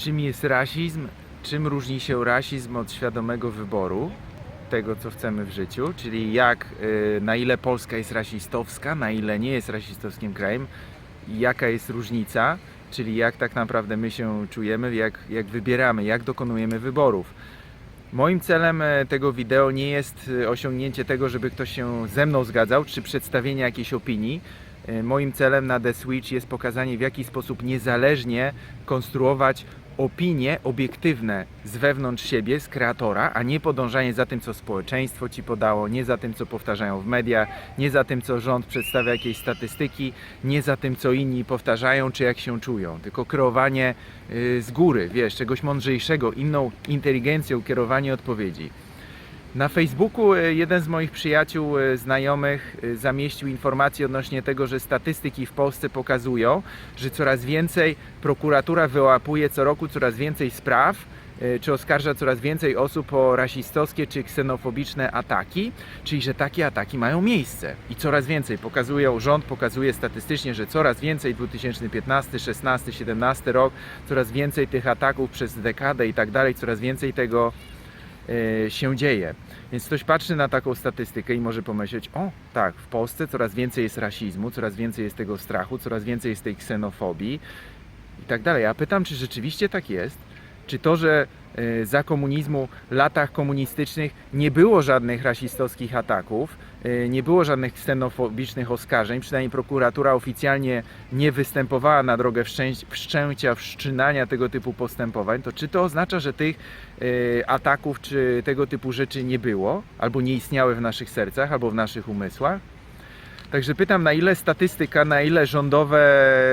Czym jest rasizm? Czym różni się rasizm od świadomego wyboru tego, co chcemy w życiu? Czyli jak, y, na ile Polska jest rasistowska, na ile nie jest rasistowskim krajem, jaka jest różnica, czyli jak tak naprawdę my się czujemy, jak, jak wybieramy, jak dokonujemy wyborów. Moim celem e, tego wideo nie jest e, osiągnięcie tego, żeby ktoś się ze mną zgadzał, czy przedstawienie jakiejś opinii. E, Moim celem na The Switch jest pokazanie, w jaki sposób niezależnie konstruować opinie obiektywne z wewnątrz siebie, z kreatora, a nie podążanie za tym, co społeczeństwo ci podało, nie za tym, co powtarzają w mediach, nie za tym, co rząd przedstawia jakieś statystyki, nie za tym, co inni powtarzają, czy jak się czują, tylko kreowanie y, z góry, wiesz, czegoś mądrzejszego, inną inteligencją, kierowanie odpowiedzi. Na Facebooku e, jeden z moich przyjaciół, e, znajomych e, zamieścił informację odnośnie tego, że statystyki w Polsce pokazują, że coraz więcej prokuratura wyłapuje co roku coraz więcej spraw, czy oskarża coraz więcej osób o rasistowskie czy ksenofobiczne ataki, czyli że takie ataki mają miejsce. I coraz więcej pokazują, rząd pokazuje statystycznie, że coraz więcej 2015, 16, 17 rok, coraz więcej tych ataków przez dekadę i tak dalej, coraz więcej tego się dzieje. Więc ktoś patrzy na taką statystykę i może pomyśleć, o tak, w Polsce coraz więcej jest rasizmu, coraz więcej jest tego strachu, coraz więcej jest tej ksenofobii i tak dalej. Ja pytam, czy rzeczywiście tak jest? Czy to, że e, za komunizmu, latach komunistycznych. Nie było żadnych rasistowskich ataków, e, nie było żadnych ksenofobicznych oskarżeń, przynajmniej prokuratura oficjalnie nie występowała na drogę wszczęcia, wszczynania tego typu postępowań, to czy to oznacza, że tych e, ataków czy tego typu rzeczy nie było, albo nie istniały w naszych sercach, albo w naszych umysłach? Także pytam, na ile statystyka, na ile rządowe,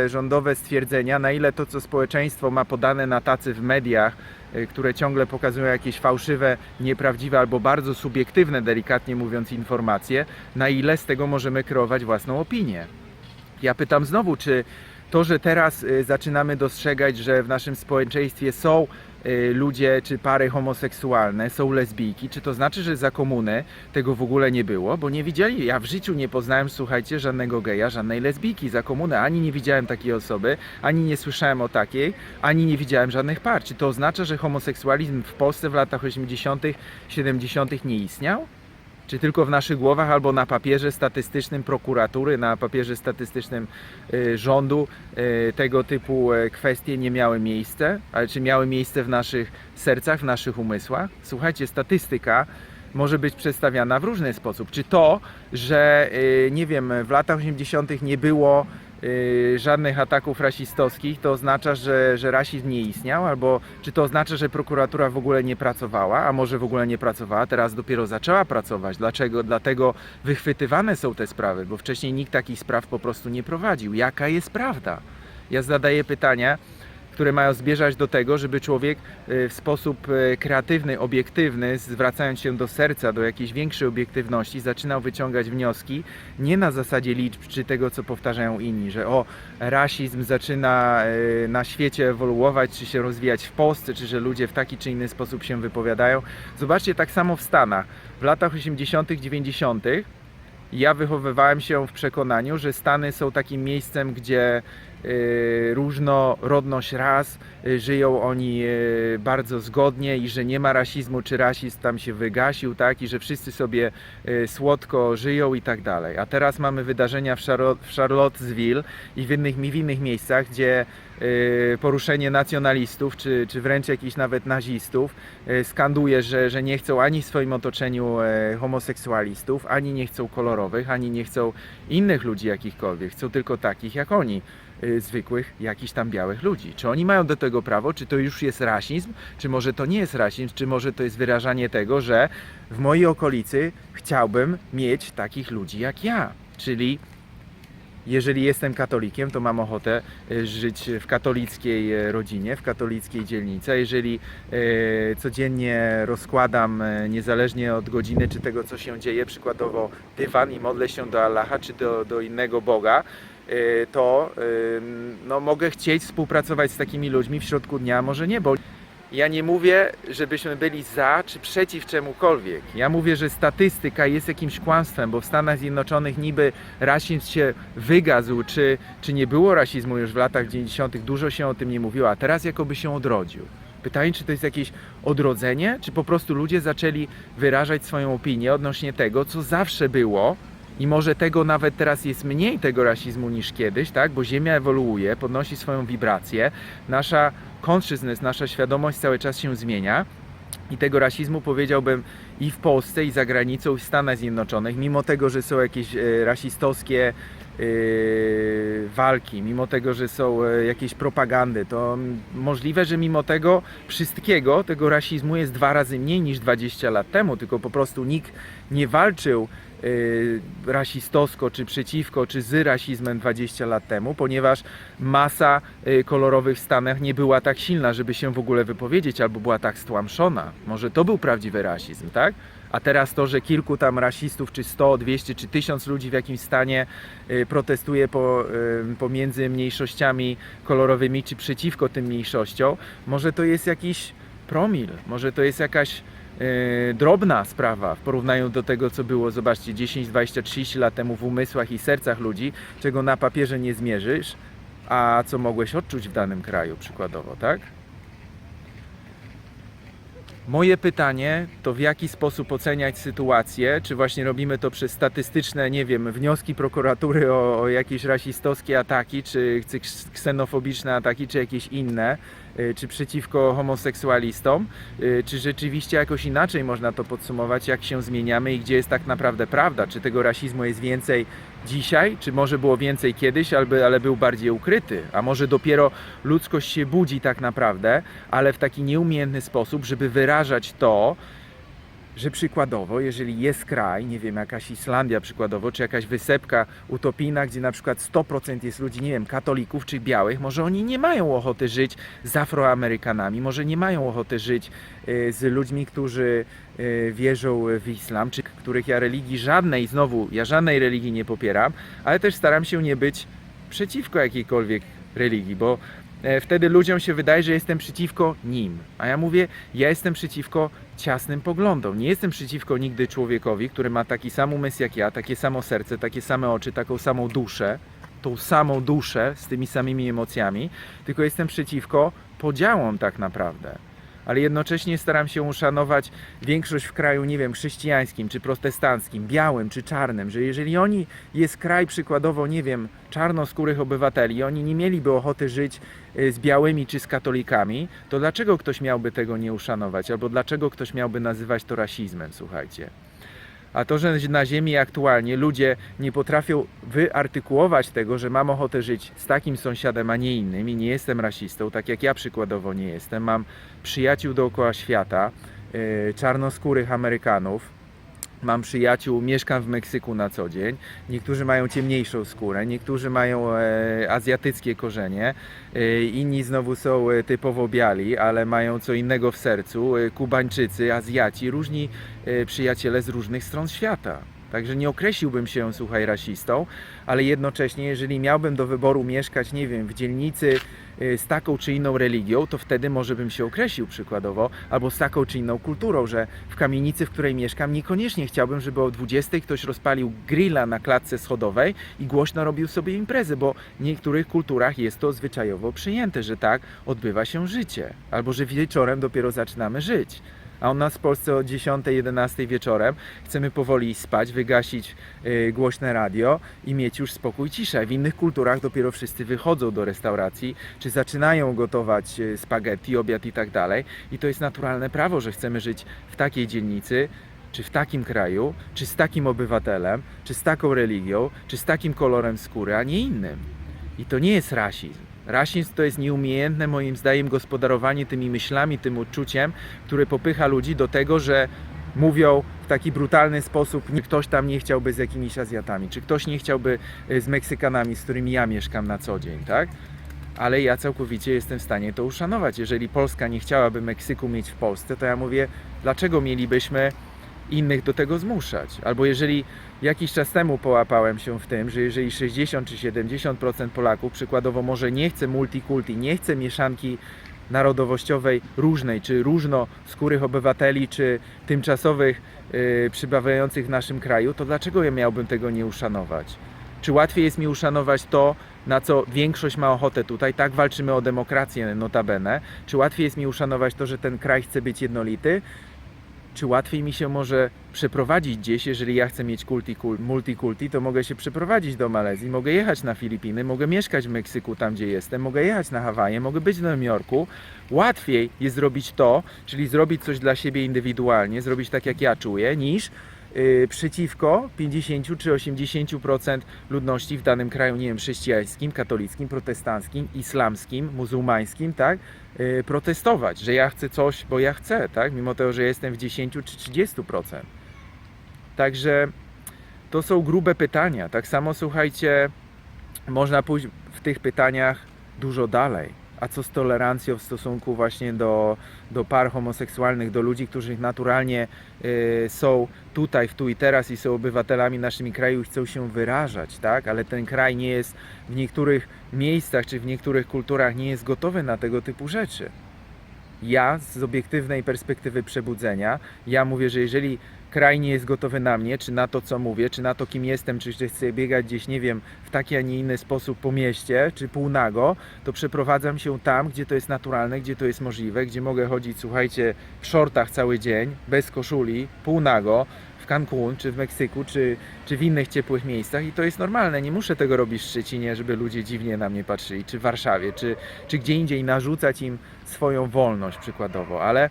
rządowe stwierdzenia, na ile to, co społeczeństwo ma podane na tacy w mediach, y, które ciągle pokazują jakieś fałszywe, nieprawdziwe albo bardzo subiektywne, delikatnie mówiąc, informacje, na ile z tego możemy kreować własną opinię. Ja pytam znowu, czy to, że teraz y, zaczynamy dostrzegać, że w naszym społeczeństwie są y, ludzie czy pary homoseksualne, są lesbijki, czy to znaczy, że za komuny tego w ogóle nie było? Bo nie widzieli, ja w życiu nie poznałem, słuchajcie, żadnego geja, żadnej lesbijki za komuny, ani nie widziałem takiej osoby, ani nie słyszałem o takiej, ani nie widziałem żadnych par. Czy to oznacza, że homoseksualizm w Polsce w latach 80., 70. nie istniał? Czy tylko w naszych głowach albo na papierze statystycznym prokuratury, na papierze statystycznym y, rządu y, tego typu y, kwestie nie miały miejsca? Ale czy miały miejsce w naszych sercach, w naszych umysłach? Słuchajcie, statystyka może być przedstawiana w różny sposób. Czy to, że y, nie wiem, w latach 80. nie było żadnych ataków rasistowskich, to oznacza, że, że rasizm nie istniał, albo czy to oznacza, że prokuratura w ogóle nie pracowała, a może w ogóle nie pracowała, teraz dopiero zaczęła pracować. Dlaczego? Dlatego wychwytywane są te sprawy, bo wcześniej nikt takich spraw po prostu nie prowadził. Jaka jest prawda? Ja zadaję pytania, które mają zmierzać do tego, żeby człowiek y, w sposób y, kreatywny, obiektywny, zwracając się do serca, do jakiejś większej obiektywności, zaczynał wyciągać wnioski nie na zasadzie liczb czy tego, co powtarzają inni, że o, rasizm zaczyna y, na świecie ewoluować, czy się rozwijać w Polsce, czy że ludzie w taki czy inny sposób się wypowiadają. Zobaczcie, tak samo w Stanach. W latach 80., 90. Ja wychowywałem się w przekonaniu, że Stany są takim miejscem, gdzie różnorodność ras, y, żyją oni y, bardzo zgodnie i że nie ma rasizmu, czy rasizm tam się wygasił, tak, i że wszyscy sobie y, słodko żyją i tak dalej. A teraz mamy wydarzenia w, Charlotte, w Charlottesville i w innych, w innych miejscach, gdzie y, poruszenie nacjonalistów, czy, czy wręcz jakichś nawet nazistów y, skanduje, że, że nie chcą ani w swoim otoczeniu e, homoseksualistów, ani nie chcą kolorowych, ani nie chcą innych ludzi jakichkolwiek, chcą tylko takich jak oni, y, zwykłych, jakichś tam białych ludzi. Czy oni mają do tego prawo, czy to już jest rasizm, czy może to nie jest rasizm, czy może to jest wyrażanie tego, że w mojej okolicy chciałbym mieć takich ludzi jak ja, czyli jeżeli jestem katolikiem, to mam ochotę e, żyć w katolickiej e, rodzinie, w katolickiej dzielnicy. A jeżeli e, codziennie rozkładam, niezależnie od godziny czy tego, co się dzieje, przykładowo dywan i modlę się do Allaha czy do, do innego Boga, to no, mogę chcieć współpracować z takimi ludźmi w środku dnia, może nie, bo Ja nie mówię, żebyśmy byli za czy przeciw czemukolwiek. Ja mówię, że statystyka jest jakimś kłamstwem, bo w Stanach Zjednoczonych niby rasizm się wygazł, czy, czy nie było rasizmu już w latach 90., dużo się o tym nie mówiło, a teraz jakoby się odrodził. Pytanie, czy to jest jakieś odrodzenie, czy po prostu ludzie zaczęli wyrażać swoją opinię odnośnie tego, co zawsze było, i może tego nawet teraz jest mniej tego rasizmu niż kiedyś, tak? Bo Ziemia ewoluuje, podnosi swoją wibrację, nasza consciousness, nasza świadomość cały czas się zmienia. I tego rasizmu powiedziałbym i w Polsce, i za granicą, i w Stanach Zjednoczonych, mimo tego, że są jakieś e, rasistowskie walki, mimo tego, że są e, jakieś propagandy, to możliwe, że mimo tego wszystkiego, tego rasizmu jest dwa razy mniej niż 20 lat temu, tylko po prostu nikt nie walczył y, rasistowsko, czy przeciwko, czy z rasizmem 20 lat temu, ponieważ masa y, kolorowych w Stanach nie była tak silna, żeby się w ogóle wypowiedzieć, albo była tak stłamszona. Może to był prawdziwy rasizm, tak? A teraz to, że kilku tam rasistów, czy 100, 200, czy 1000 ludzi w jakimś stanie y, protestuje po, y, pomiędzy mniejszościami kolorowymi, czy przeciwko tym mniejszościom, może to jest jakiś promil, może to jest jakaś e, drobna sprawa w porównaniu do tego, co było, zobaczcie, 10, 20, 30 lat temu w umysłach i sercach ludzi, czego na papierze nie zmierzysz, a co mogłeś odczuć w danym kraju, przykładowo, tak? Moje pytanie to w jaki sposób oceniać sytuację, czy właśnie robimy to przez statystyczne, nie wiem, wnioski prokuratury o, o jakieś rasistowskie ataki, czy ks- ksenofobiczne ataki, czy jakieś inne, czy przeciwko homoseksualistom, y, czy rzeczywiście jakoś inaczej można to podsumować, jak się zmieniamy i gdzie jest tak naprawdę prawda, czy tego rasizmu jest więcej dzisiaj, czy może było więcej kiedyś, albo, ale był bardziej ukryty, a może dopiero ludzkość się budzi tak naprawdę, ale w taki nieumiejętny sposób, żeby wyrażać to, że przykładowo, jeżeli jest kraj, nie wiem, jakaś Islandia przykładowo, czy jakaś wysepka utopijna, gdzie na przykład 100% jest ludzi, nie wiem, katolików czy białych, może oni nie mają ochoty żyć z Afroamerykanami, może nie mają ochoty żyć y, z ludźmi, którzy y, wierzą w islam, czy których ja religii żadnej, znowu, ja żadnej religii nie popieram, ale też staram się nie być przeciwko jakiejkolwiek religii, bo e, wtedy ludziom się wydaje, że jestem przeciwko nim. A ja mówię, ja jestem przeciwko ciasnym poglądom. Nie jestem przeciwko nigdy człowiekowi, który ma taki sam umysł jak ja, takie samo serce, takie same oczy, taką samą duszę, tą samą duszę z tymi samymi emocjami, tylko jestem przeciwko podziałom tak naprawdę. Ale jednocześnie staram się uszanować większość w kraju, nie wiem, chrześcijańskim, czy protestanckim, białym, czy czarnym, że jeżeli oni, jest kraj przykładowo, nie wiem, czarnoskórych obywateli, oni nie mieliby ochoty żyć y, z białymi czy z katolikami, to dlaczego ktoś miałby tego nie uszanować? Albo dlaczego ktoś miałby nazywać to rasizmem, słuchajcie? A to, że na Ziemi aktualnie ludzie nie potrafią wyartykułować tego, że mam ochotę żyć z takim sąsiadem, a nie innym i nie jestem rasistą, tak jak ja przykładowo nie jestem. Mam przyjaciół dookoła świata, yy, czarnoskórych Amerykanów, Mam przyjaciół, mieszkam w Meksyku na co dzień. Niektórzy mają ciemniejszą skórę, niektórzy mają e, azjatyckie korzenie, e, inni znowu są e, typowo biali, ale mają co innego w sercu. E, Kubańczycy, Azjaci, różni e, przyjaciele z różnych stron świata. Także nie określiłbym się, słuchaj, rasistą, ale jednocześnie, jeżeli miałbym do wyboru mieszkać, nie wiem, w dzielnicy z taką czy inną religią, to wtedy może bym się określił przykładowo, albo z taką czy inną kulturą, że w kamienicy, w której mieszkam, niekoniecznie chciałbym, żeby o 20 ktoś rozpalił grilla na klatce schodowej i głośno robił sobie imprezy, bo w niektórych kulturach jest to zwyczajowo przyjęte, że tak odbywa się życie, albo że wieczorem dopiero zaczynamy żyć. A u nas w Polsce o 10-11 wieczorem chcemy powoli spać, wygasić y, głośne radio i mieć już spokój, ciszę. W innych kulturach dopiero wszyscy wychodzą do restauracji, czy zaczynają gotować y, spaghetti, obiad i tak dalej. I to jest naturalne prawo, że chcemy żyć w takiej dzielnicy, czy w takim kraju, czy z takim obywatelem, czy z taką religią, czy z takim kolorem skóry, a nie innym. I to nie jest rasizm. Rasizm to jest nieumiejętne, moim zdaniem, gospodarowanie tymi myślami, tym uczuciem, które popycha ludzi do tego, że mówią w taki brutalny sposób, nie- ktoś tam nie chciałby z jakimiś Azjatami, czy ktoś nie chciałby y, z Meksykanami, z którymi ja mieszkam na co dzień, tak? Ale ja całkowicie jestem w stanie to uszanować. Jeżeli Polska nie chciałaby Meksyku mieć w Polsce, to ja mówię, dlaczego mielibyśmy innych do tego zmuszać? Albo jeżeli jakiś czas temu połapałem się w tym, że jeżeli 60 czy 70% Polaków przykładowo może nie chce multikulti, nie chce mieszanki narodowościowej różnej, czy różnoskórych obywateli, czy tymczasowych yy, przybywających w naszym kraju, to dlaczego ja miałbym tego nie uszanować? Czy łatwiej jest mi uszanować to, na co większość ma ochotę tutaj? Tak walczymy o demokrację notabene. Czy łatwiej jest mi uszanować to, że ten kraj chce być jednolity? Czy łatwiej mi się może przeprowadzić gdzieś, jeżeli ja chcę mieć kulti, kul- multikulti, to mogę się przeprowadzić do Malezji, mogę jechać na Filipiny, mogę mieszkać w Meksyku, tam gdzie jestem, mogę jechać na Hawaje, mogę być w Nowym Jorku. Łatwiej jest zrobić to, czyli zrobić coś dla siebie indywidualnie, zrobić tak jak ja czuję, niż przeciwko 50 czy 80% ludności w danym kraju, nie wiem, chrześcijańskim, katolickim, protestanckim, islamskim, muzułmańskim, tak? Yy, protestować, że ja chcę coś, bo ja chcę, tak? Mimo tego, że jestem w 10 czy 30%. Także to są grube pytania. Tak samo słuchajcie, można pójść w tych pytaniach dużo dalej. A co z tolerancją w stosunku właśnie do, do par homoseksualnych, do ludzi, którzy naturalnie y, są tutaj, w tu i teraz i są obywatelami naszymi kraju i chcą się wyrażać, tak? Ale ten kraj nie jest w niektórych miejscach czy w niektórych kulturach nie jest gotowy na tego typu rzeczy. Ja z obiektywnej perspektywy przebudzenia, ja mówię, że jeżeli kraj nie jest gotowy na mnie, czy na to, co mówię, czy na to, kim jestem, czy chcę biegać gdzieś, nie wiem, w taki, a nie inny sposób po mieście, czy półnago, to przeprowadzam się tam, gdzie to jest naturalne, gdzie to jest możliwe, gdzie mogę chodzić, słuchajcie, w shortach cały dzień, bez koszuli, półnago, w Cancun, czy w Meksyku, czy, czy w innych ciepłych miejscach i to jest normalne. Nie muszę tego robić w Szczecinie, żeby ludzie dziwnie na mnie patrzyli, czy w Warszawie, czy, czy gdzie indziej, narzucać im swoją wolność przykładowo, ale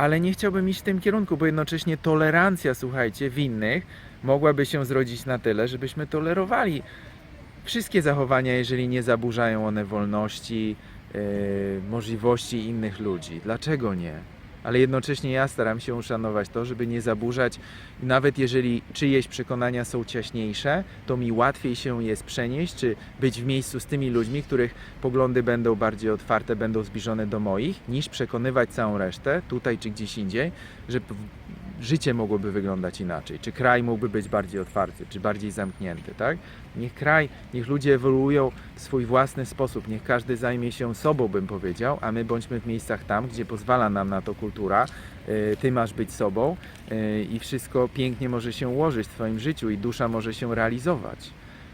ale nie chciałbym iść w tym kierunku, bo jednocześnie tolerancja, słuchajcie, w innych mogłaby się zrodzić na tyle, żebyśmy tolerowali wszystkie zachowania, jeżeli nie zaburzają one wolności, yy, możliwości innych ludzi. Dlaczego nie? Ale jednocześnie ja staram się uszanować to, żeby nie zaburzać, nawet jeżeli czyjeś przekonania są ciaśniejsze, to mi łatwiej się jest przenieść, czy być w miejscu z tymi ludźmi, których poglądy będą bardziej otwarte, będą zbliżone do moich, niż przekonywać całą resztę, tutaj czy gdzieś indziej, że życie mogłoby wyglądać inaczej, czy kraj mógłby być bardziej otwarty, czy bardziej zamknięty, tak? Niech kraj, niech ludzie ewoluują w swój własny sposób, niech każdy zajmie się sobą, bym powiedział, a my bądźmy w miejscach tam, gdzie pozwala nam na to kultura, yy, ty masz być sobą yy, i wszystko pięknie może się ułożyć w twoim życiu i dusza może się realizować.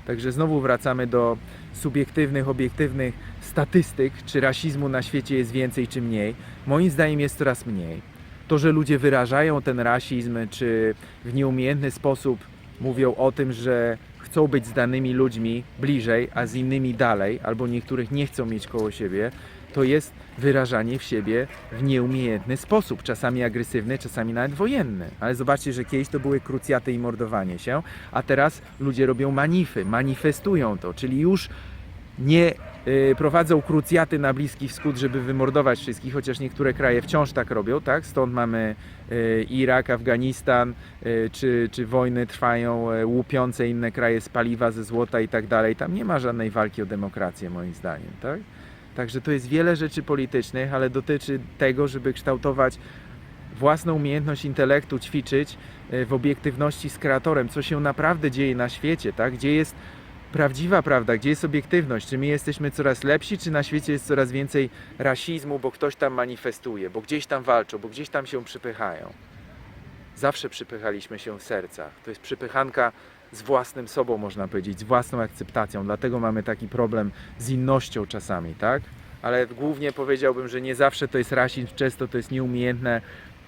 Także znowu wracamy do subiektywnych, obiektywnych statystyk, czy rasizmu na świecie jest więcej czy mniej. Moim zdaniem jest coraz mniej. To, że ludzie wyrażają ten rasizm, czy w nieumiejętny sposób mówią o tym, że chcą być z danymi ludźmi bliżej, a z innymi dalej, albo niektórych nie chcą mieć koło siebie, to jest wyrażanie w siebie w nieumiejętny sposób, czasami agresywny, czasami nawet wojenny. Ale zobaczcie, że kiedyś to były krucjaty i mordowanie się, a teraz ludzie robią manify, manifestują to, czyli już nie y, prowadzą krucjaty na Bliski Wschód, żeby wymordować wszystkich, chociaż niektóre kraje wciąż tak robią, tak? Stąd mamy y, Irak, Afganistan, y, czy, czy wojny trwają łupiące inne kraje z paliwa, ze złota i tak dalej. Tam nie ma żadnej walki o demokrację, moim zdaniem, tak? Także to jest wiele rzeczy politycznych, ale dotyczy tego, żeby kształtować własną umiejętność intelektu, ćwiczyć w obiektywności z kreatorem, co się naprawdę dzieje na świecie, tak? Gdzie jest prawdziwa prawda, gdzie jest obiektywność, czy my jesteśmy coraz lepsi, czy na świecie jest coraz więcej rasizmu, bo ktoś tam manifestuje, bo gdzieś tam walczą, bo gdzieś tam się przypychają. Zawsze przypychaliśmy się w sercach. To jest przypychanka z własnym sobą, można powiedzieć, z własną akceptacją. Dlatego mamy taki problem z innością czasami, tak? Ale głównie powiedziałbym, że nie zawsze to jest rasizm, często to jest nieumiejętne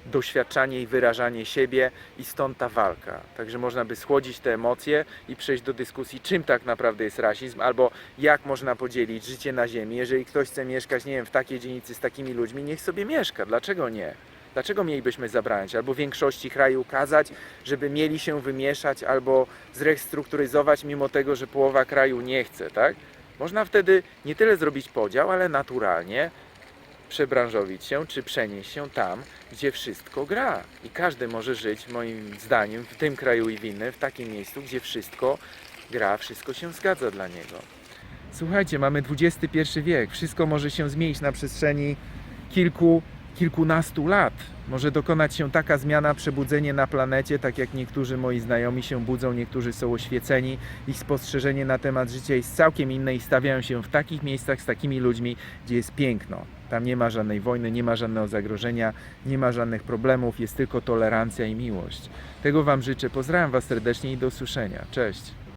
doświadczanie i wyrażanie siebie i stąd ta walka. Także można by schłodzić te emocje i przejść do dyskusji, czym tak naprawdę jest rasizm, albo jak można podzielić życie na ziemi. Jeżeli ktoś chce mieszkać, nie wiem, w takiej dzielnicy z takimi ludźmi, niech sobie mieszka. Dlaczego nie? Dlaczego mielibyśmy zabraniać? Albo większości kraju kazać, żeby mieli się wymieszać, albo zrestrukturyzować, mimo tego, że połowa kraju nie chce, tak? Można wtedy nie tyle zrobić podział, ale naturalnie przebranżowić się, czy przenieść się tam, gdzie wszystko gra. I każdy może żyć, moim zdaniem, w tym kraju i w innym, w takim miejscu, gdzie wszystko gra, wszystko się zgadza dla niego. Słuchajcie, mamy XXI wiek, wszystko może się zmienić na przestrzeni kilku, kilkunastu lat. Może dokonać się taka zmiana, przebudzenie na planecie, tak jak niektórzy moi znajomi się budzą, niektórzy są oświeceni, ich spostrzeżenie na temat życia jest całkiem inne i stawiają się w takich miejscach z takimi ludźmi, gdzie jest piękno. Tam nie ma żadnej wojny, nie ma żadnego zagrożenia, nie ma żadnych problemów, jest tylko tolerancja i miłość. Tego Wam życzę. Pozdrawiam Was serdecznie i do usłyszenia. Cześć.